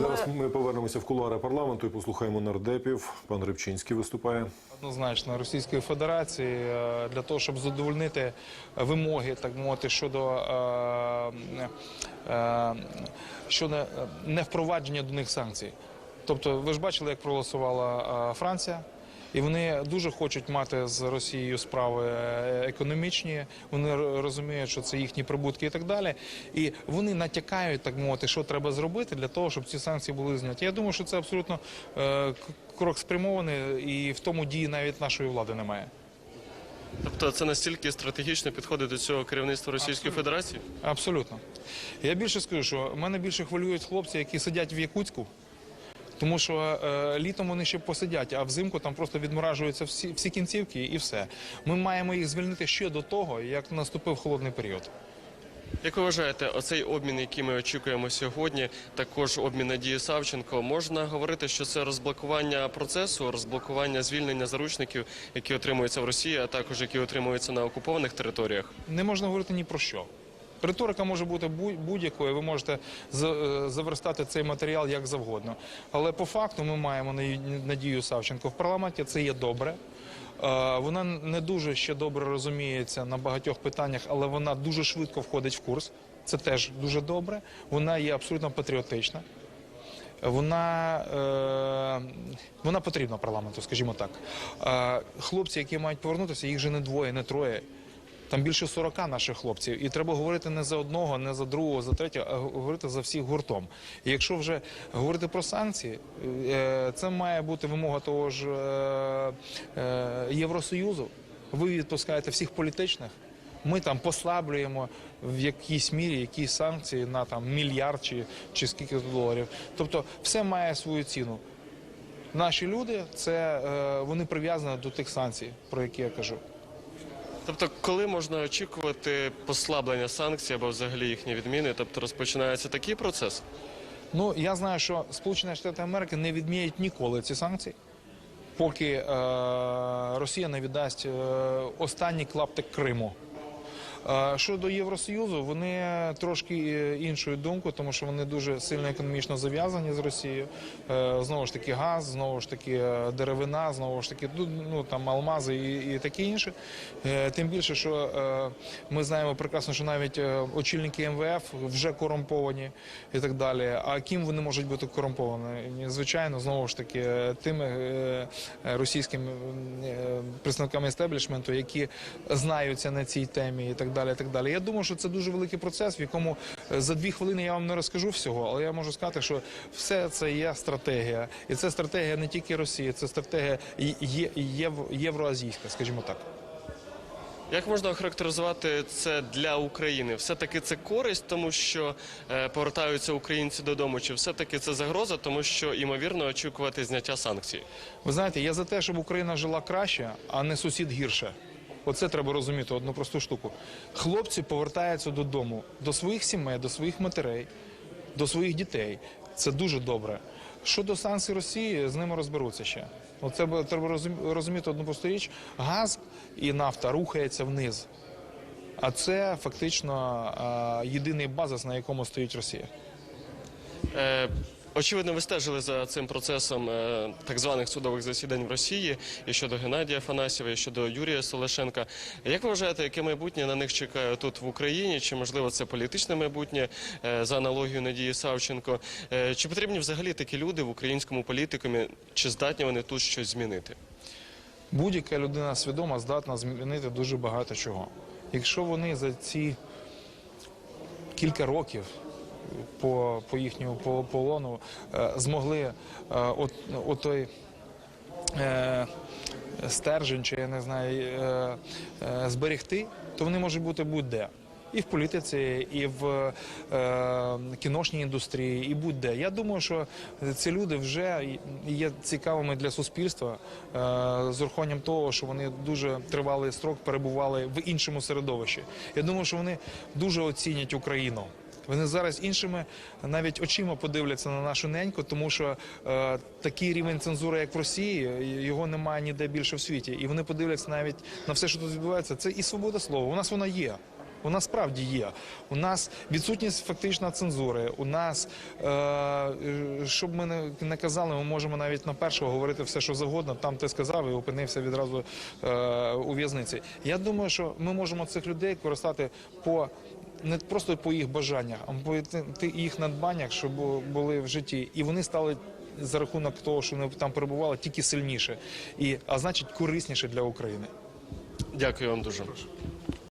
Зараз ми повернемося в кулуари парламенту і послухаємо нардепів. Пан Рибчинський виступає. Однозначно Російської Федерації е, для того, щоб задовольнити вимоги, так мовити, щодо, е, е, щодо невпровадження до них санкцій. Тобто, ви ж бачили, як проголосувала Франція. І вони дуже хочуть мати з Росією справи е, економічні. Вони розуміють, що це їхні прибутки і так далі. І вони натякають, так мовити, що треба зробити для того, щоб ці санкції були зняті. Я думаю, що це абсолютно е, крок спрямований, і в тому дії навіть нашої влади немає. Тобто це настільки стратегічно підходить до цього керівництва Російської Федерації? Абсолютно. Я більше скажу, що мене більше хвилюють хлопці, які сидять в Якутську. Тому що е, літом вони ще посидять, а взимку там просто відморажуються всі, всі кінцівки і все. Ми маємо їх звільнити ще до того, як наступив холодний період. Як ви вважаєте, оцей обмін, який ми очікуємо сьогодні, також обмін Надії Савченко, можна говорити, що це розблокування процесу, розблокування звільнення заручників, які отримуються в Росії, а також які отримуються на окупованих територіях? Не можна говорити ні про що. Риторика може бути будь- будь-якою, ви можете е, заверстати цей матеріал як завгодно. Але по факту ми маємо Надію Савченко в парламенті, це є добре. Е, Вона не дуже ще добре розуміється на багатьох питаннях, але вона дуже швидко входить в курс. Це теж дуже добре. Вона є абсолютно патріотична. Вона, е, вона потрібна парламенту, скажімо так. Хлопці, які мають повернутися, їх же не двоє, не троє. Там більше 40 наших хлопців, і треба говорити не за одного, не за другого, за третього, а говорити за всіх гуртом. І якщо вже говорити про санкції, е, це має бути вимога того ж е, е, Євросоюзу. Ви відпускаєте всіх політичних. Ми там послаблюємо в якійсь мірі якісь санкції на там мільярд чи, чи скільки доларів. Тобто, все має свою ціну. Наші люди це вони прив'язані до тих санкцій, про які я кажу. Тобто, коли можна очікувати послаблення санкцій або взагалі їхні відміни? Тобто розпочинається такий процес? Ну я знаю, що Сполучені Штати Америки не відміють ніколи ці санкції, поки е, Росія не віддасть е, останній клаптик Криму. Щодо Євросоюзу, вони трошки е, іншою думкою, тому що вони дуже сильно економічно зав'язані з Росією. Е, Знову ж таки, газ, знову ж таки, е, деревина, знову ж таки, ну, ну там алмази і, і таке інше. Тим більше, що ми знаємо прекрасно, що навіть очільники МВФ вже корумповані і так далі. А ким вони можуть бути корумповані? Звичайно, знову ж таки, тими російськими представниками естеблішменту, які знаються на цій темі і так далі. І так далі. Я думаю, що це дуже великий процес, в якому е, за дві хвилини я вам не розкажу всього, але я можу сказати, що все це є стратегія, і це стратегія не тільки Росії, це стратегія є- євроазійська, скажімо так. Як можна охарактеризувати це для України? Все-таки це користь, тому що е, повертаються українці додому, чи все-таки це загроза, тому що ймовірно очікувати зняття санкцій? Ви знаєте, я за те, щоб Україна жила краще, а не сусід гірше. Оце треба розуміти одну просту штуку. Хлопці повертаються додому, до своїх сімей, до своїх матерей, до своїх дітей. Це дуже добре. Щодо санкцій Росії, з ними розберуться ще. Оце треба розуміти одну просту річ. Газ і нафта рухається вниз. А це фактично єдиний базис, на якому стоїть Росія. Очевидно, ви стежили за цим процесом е, так званих судових засідань в Росії і щодо Геннадія Афанасьєва, і щодо Юрія Солошенка. Як ви вважаєте, яке майбутнє на них чекає тут в Україні? Чи можливо це політичне майбутнє е, за аналогією Надії Савченко? Е, Чи потрібні взагалі такі люди в українському політикумі? Чи здатні вони тут щось змінити? Будь-яка людина свідома здатна змінити дуже багато чого. Якщо вони за ці кілька років по, по їхньому по- полону е, змогли е, от, от той е, стержень, чи я не знаю, зберегти, то вони можуть бути будь-де. І в політиці, і в е, кіношній індустрії, і будь-де. Я думаю, що ці люди вже є цікавими для суспільства е, з урахуванням того, що вони дуже тривалий строк перебували в іншому середовищі. Я думаю, що вони дуже оцінять Україну. Вони зараз іншими навіть очима подивляться на нашу неньку, тому що е, такий рівень цензури, як в Росії, його немає ніде більше в світі. І вони подивляться навіть на все, що тут відбувається. Це і свобода слова. У нас вона є. У нас справді є. У нас відсутність фактично цензури. У нас е, щоб ми не казали, ми можемо навіть на першого говорити все, що завгодно. Там ти сказав і опинився відразу е, у в'язниці. Я думаю, що ми можемо цих людей користати по. Не просто по їх бажаннях, а по їх надбаннях, що були в житті, і вони стали за рахунок того, що вони там перебували, тільки сильніше, а значить корисніше для України. Дякую вам дуже.